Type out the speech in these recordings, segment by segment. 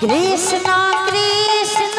Krishna Krishna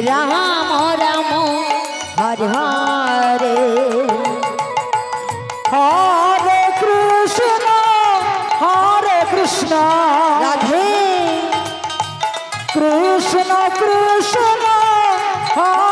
Ram Ram Hare Hare. হরে Krishna হরে Krishna. Radhe. Krishna Krishna হরে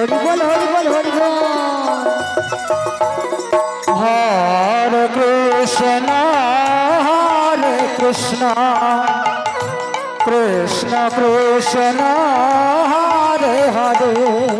Hari বল Hari বল Hari বল। হরে Krishna হরে Krishna. Krishna Krishna Hare Hare.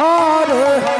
Hare Hare